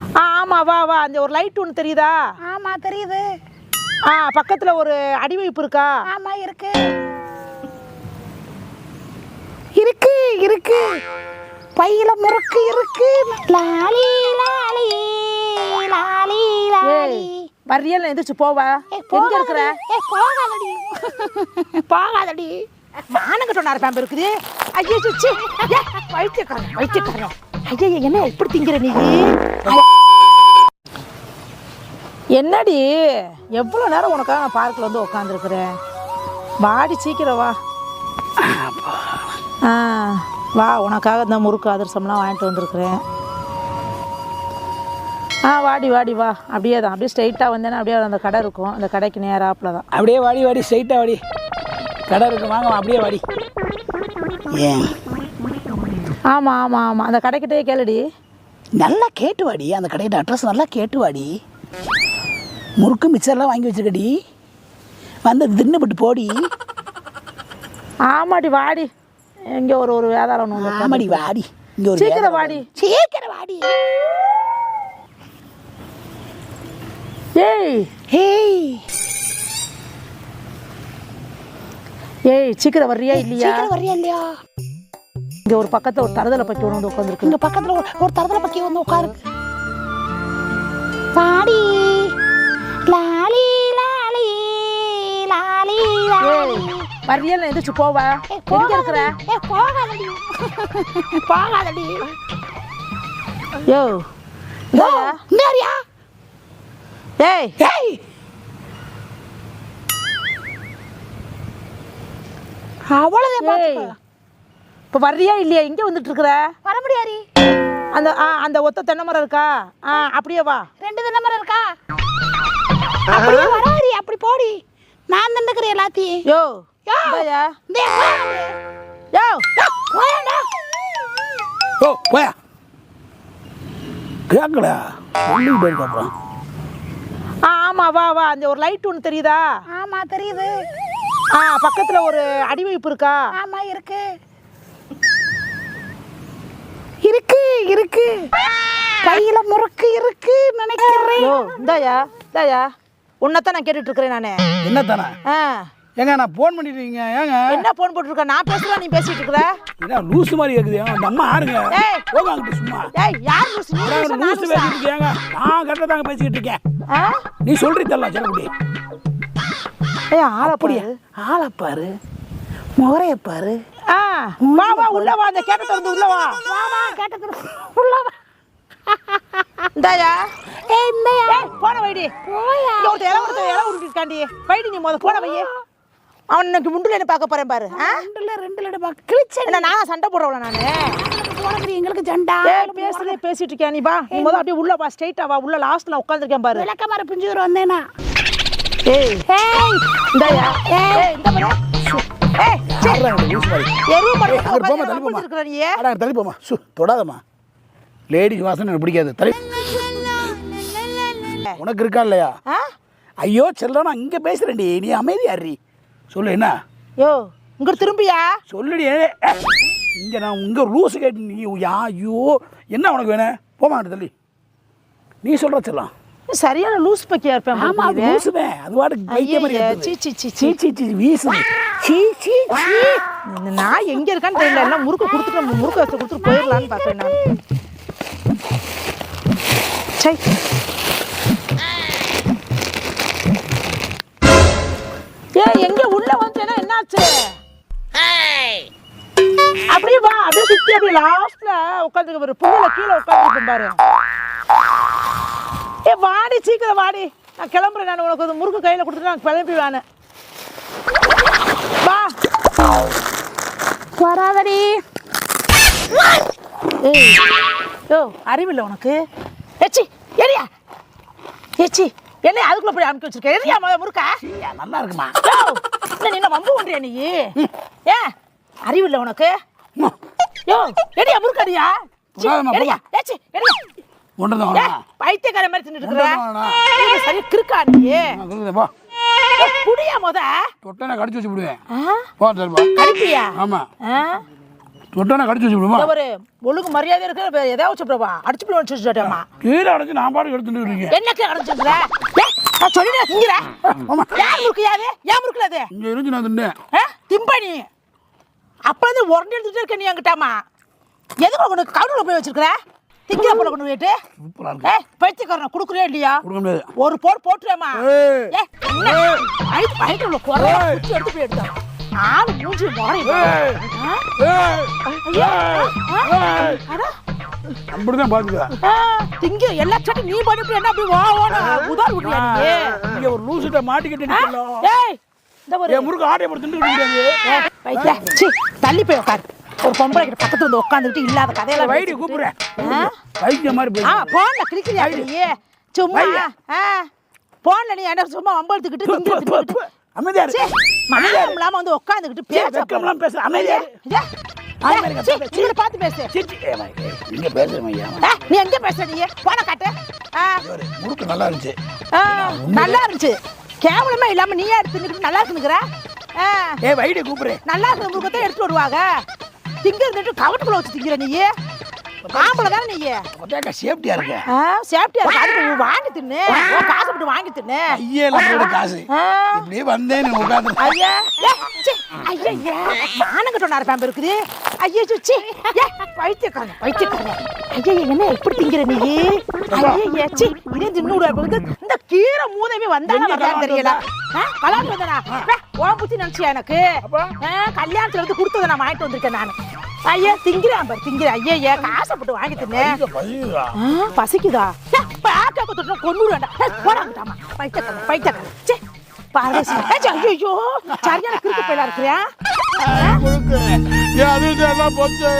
ஆ ஆமா வா வா. அந்த ஒரு லைட் ஒன்று தெரியுதா? ஆமா தெரியுது. ஆ பக்கத்துல ஒரு அடிவைப்பு இருக்கா? ஆமா இருக்கு. இருக்கு இருக்கு. பையில முறுக்கு இருக்கு. லாலி லாலி லாலி லாலி ஏய் வர்றியல் எந்திரிச்சு போவ? எங்க இருக்கிற? ஏய் போகாதடி. போகாதடி. மானங்கட்டோனா பேம்பு இருக்குது. ஐயோ சி வைத்தியக்காரன் வைத்தியக்காரன் ஐயா என்ன இப்படி திங்கிற நீ? என்னடி? எவ்வளோ நேரம் உனக்காக நான் பார்க்கில் வந்து உட்காந்துருக்குறேன் வாடி சீக்கிரம் வா. ஆ வா உனக்காக இந்த முறுக்கு அதிரசம்லாம் வாங்கிட்டு வந்திருக்கிறேன். ஆ வாடி வாடி வா. அப்படியே தான். அப்படியே ஸ்ட்ரைட்டாக வந்தேன்னா அப்படியே அந்த கடை இருக்கும். அந்த கடைக்கு நேராப்பில் தான். அப்படியே வாடி வாடி ஸ்ட்ரைட்டாக வாடி. கடை இருக்கு வாங்க அப்படியே வாடி. ஏன்? ஆமாம் ஆமாம் ஆமாம் அந்த கடைக்கிட்டே கேளுடி. நல்லா கேட்டு வாடி அந்த கடையிட்ட அட்ரஸ் நல்லா கேட்டு வாடி முறுக்கு மிச்சர்லாம் வாங்கி வச்சிருக்கடி. வந்து தின்னுபட்டு போடி. ஆமாடி வாடி. இங்கே ஒரு ஒரு வேதாளம் ஒன்று ஆமாடி வாடி. இங்க ஒரு சீக்கிரம் வாடி. சீக்கிரம் வாடி. ஏய். ஹேய் ஏய் சீக்கிரம் வர்றியா இல்லையா? சீக்கிரம் வர்றியா இல்லையா? இங்கே ஒரு பக்கத்தில் ஒரு தரதலை பக்கி ஒன்று வந்து உட்காந்துருக்கு இங்க பக்கத்துல ஒரு தரத்துல பக்கி வந்து உட்காரு. பாடி லாலி லாலி லாலி லாலி. வர்றியா எந்திரிச்சு போவ. எங்க இருக்கிற? போகாதடி. போகாதடி. யோ. இந்தாரியா. ஏய். ஏய். அவ்வளவுதான் ஏய். இப்போ வர்றியா இல்லையா? இங்கே வந்துட்டு இருக்கிற வர முடியாடி அந்த ஆ அந்த ஒத்த தென்னை மரம் இருக்கா? ஆ அப்படியே வா. ரெண்டு தினமரம் இருக்கா? அப்படியே வராடி அப்படி போடி. நான் நின்னுக்கிறேன் எல்லாத்தையும். யோ யோ. யோ. போயாடா. ஓ போயா. கேட்கல சொல்லிட்டு அப்புறம் ஆ ஆமாம் வா வா. அந்த ஒரு லைட் ஒன்று தெரியுதா? ஆமா தெரியுது. ஆ பக்கத்தில் ஒரு அடிவைப்பு இருக்கா? ஆமா இருக்கு. இருக்கு இருக்கு. பையில முறுக்கு இருக்கு நினைக்கிறேன். யோ இந்தாயா இந்தாயா. உன்னைத்தான் நான் கேட்டுட்டு இருக்கிறேன் நானு. என்ன தானே ஆ. ஏங்க நான் ஃபோன் பண்ணிருக்கீங்க ஏங்க? என்ன போன் போட்டுருக்க? நான் பேசுறேன் நீ பேசிட்டு இருக்கிற என்ன லூசு மாதிரி கேக்குது அந்த அம்மா ஆறுங்க ஏய். போங்க அங்கிட்டு சும்மா. ஏய் யார் லூசு நீ லூசா, நான் லூசு? பேசிட்டு நான் தாங்க இருக்கேன்? நீ சொல்றீ தரலாம் சொல்லக்கூடிய ஏய் ஆள ஆளை பாரு. முகரைய பாரு. ஆ வா வா உள்ள வா அந்த கேட்ட திறந்து உள்ள வா. வாமா கேட்டது உள்ள வா. இந்தாயா. ஏய் இந்தயா. போன வைடி. போயா? இங்க ஒருத்த இலை ஒருத்த இலை உருட்டிருக்காண்டி. வைடி நீ முத போன வையே. அவன் இன்னைக்கு முண்டுல என்ன பார்க்க போறேன் பாரு? ரெண்டுல ரெண்டுல இடமா கிழிச்ச என்ன நான் சண்டை போடுறவள நானு? எங்களுக்கு ஜண்டா பேசுறதே பேசிட்டு இருக்கியா நீ வா. நீ முத அப்படியே உள்ள வா ஸ்ட்ரைட்டா வா. உள்ள லாஸ்ட்ல உட்கார்ந்திருக்கேன் பாரு. விளக்க மர பிஞ்சு வந்தேனா? ஏய். ஏய். இந்தாயா. ஏய். இந்த பாரு தள்ளி போமா சு தொடாதம்மா. லேடிஸ் வாசனை எனக்கு பிடிக்காது. தள்ளி. உனக்கு இருக்கா இல்லையா? ஐயோ செல்லம் நான் இங்கே பேசுகிறேன்டி நீ அமைதியாரி சொல்லு என்ன? யோ இங்க திரும்பியா? சொல்லுடி இங்கே நான் இங்கே ரூல்ஸ் கேட்டு நீ யா ஐயோ. என்ன உனக்கு வேணும்? போமா தள்ளி. நீ சொல்கிற செல்லம். சரியான லூஸ் பக்கியா இருப்பேன் ஆமா அது லூசுதான் அது வாட்டுக்கு பைத்திய மாதிரி. சீ, சீ, சீ, சீ. சீ சீ வீசுது. சீ சீ சீ. நாய் எங்க இருக்கான்னு தெரியல. எல்லாம் முறுக்கு கொடுத்துட்டு நம்ம முறுக்கு வச்சு கொடுத்துட்டு போயிடலான்னு பார்க்குறேன் நான். சை. ஏ எங்க உள்ள வந்தேன்னா என்னாச்சு? அப்படியே வா அப்படியே சுத்தி அப்படியே லாஸ்ட்ல உட்காந்துக்க பாரு புல்லுல கீழே உட்காந்துருப்பேன் பாரு. ஏ வாடி சீக்கிரம் வாடி. நான் கிளம்புறேன் நான் உனக்கு ஒரு முறுக்கு கையில கொடுத்துட்டு நான் கிளம்பி வானு. வா. வராதடி. ஏய் யோ அறிவில்லை உனக்கு? ஏச்சி ஏரியா. ஏச்சி என்ன அதுக்குள்ள போய் அமுக்கி வச்சிருக்க. ஏரியா முத முறுக்கா? நல்லா இருக்குமா? யோ என்ன நீ என்ன வம்பு பண்றியா நீ? ஏ அறிவில்லை உனக்கு? யோ எடியா முறுக்கடியா எடியா ஏச்சி எடியா ஒன்றுதான். பைத்தியக்கார மாதிரி தின்னுட்டு. ஏய், சரியா கிறுக்கா நீ? நான் சொல்லுதேன் போ ஏ, புடியா முத? தொட்டை நான் கடிச்சு வச்சு விடுவேன்? போ கடிப்பியா ஆ? தொட்டானா கடிச்சு வச்சு விடுமா ஒரு ஒழுங்கு மரியாதை இருக்கு எதாவது வச்சு பிரபா அடிச்சு கீழே அடைச்சு நான் பாட்டு எடுத்துட்டு இருக்கீங்க என்னக்கு அடைச்சிருக்கிற நான் சொல்லிடுறேன் திங்கிற? ஏன் முறுக்கு யாரு ஏன் முறுக்குல அது? இங்கே இருந்து நான் தின்னேன்? திம்பா நீ. அப்ப இருந்து உரண்டு எடுத்துட்டு இருக்க நீ என்கிட்டமா எதுக்கு உனக்கு கவுனில் போய் வச்சிருக்கிற? திங்கிற போல கொண்டு போயிட்டு? சூப்பராக இருக்கு. ஏ பைத்தியக்காரன் கொடுக்குறியா இல்லையா? கொடுக்க முடியாது. ஒரு போர் போட்டுருமா ஏய். ஏ என்ன? உள்ள குறை குச்சி எடுத்து போய் எடுத்தான் ஆளு மூஞ்சி மாறி ஏய். ஏய், ஏய், அட. அப்படிதான் பாத்துக்க. திங்க எல்லா சட்டும் நீ பண்ணிட்டு என்ன அப்படி வா ஓட உதார் விடுறியா நீ? இங்க ஒரு லூசிட்ட மாட்டிக்கிட்டு ஆ? நிக்கலாம் ஏய் இந்த ஒரு என் முறுக்கு ஆட்டையை போட்டு முடியாது ஏய், பைத்திய, சீ, தள்ளி போய் உட்காரு. ஒரு பொம்பளை கிட்ட பக்கத்துல வந்து உட்காந்துக்கிட்டு இல்லாத கதையெல்லாம் வைடி. கூப்பிடுறேன் ஆ? வைத்தியம் மாதிரி ஆ போய் போன்ல கிளிக்கிறியா நீ? சும்மா. ஆ. போன்ல நீ என்ன சும்மா வம்பழுத்துக்கிட்டு திங்க தின்னுக்கிட்டு. அமைதியா சீ, மானம் இல்லாம வந்து உட்காந்துக்கிட்டு பேச வெக்கம்லாம் பேச அமைதியா இரு. பார்த்து பேசு. நீங்க பேசுறேன் ஐயா ஆ, நீ எங்க பேசுற நீ? போன காட்டு. ஆ, முறுக்கு நல்லா இருந்துச்சு. ஆ, நல்லா இருந்துச்சு. கேவலமே இல்லாம நீயே எடுத்து தின்னுக்கிட்டு நல்லா இருக்குங்கிற ஆ, ஏ வைடி கூப்பிடுறேன். நல்லா இருக்கிற முருகத்தை எடுத்துட்டு வருவாங்க. திங்க இருந்துட்டு கவட்டுக்குள்ள வச்சு திங்கிற நீ ஆம்பளை தானே நீ? கொட்டாக்கா சேஃப்டியா இருக்கு. சேஃப்டியா இருக்கு. அதுக்கு வாங்கி தின்னு. காசு போட்டு வாங்கி தின்னு. ஐயே நம்மளோட காசு. இப்படியே வந்தேன் உட்காந்து ஐயா ஐயா ஐயா மானங்கிட்ட ஒன்று பேம்பு இருக்குது. ஐயா சுச்சி ஏ பைத்தியக்காரன் பைத்தியக்காரன் ஐயா என்ன எப்படி திங்கிற நீ? ஐயா சி இதே தின்னு விடுவா இந்த கீரை எங்க வந்தான்னு தெரியல. கல்யாணம் வந்தனா? ஓ புத்தி நினைச்சியா எனக்கு? கல்யாணத்துல இருந்து கொடுத்ததை நான் வாங்கிட்டு வந்திருக்கேன் நான். ஐயா திங்கிறேன் பாரு திங்கிறேன். ஐயா ஐயா காசை போட்டு வாங்கி தின்னு பசிக்குதா? பாக்க கொடுத்துட்டு கொண்டு வேண்டாம். போடாமட்டாமா பைத்தியக்காரன் பைத்தியக்காரன். சே பாரதேசி. ஐயோ சரியான கிறுக்கு போயில அதிர்ஷ்டம் எல்லாம் போச்சு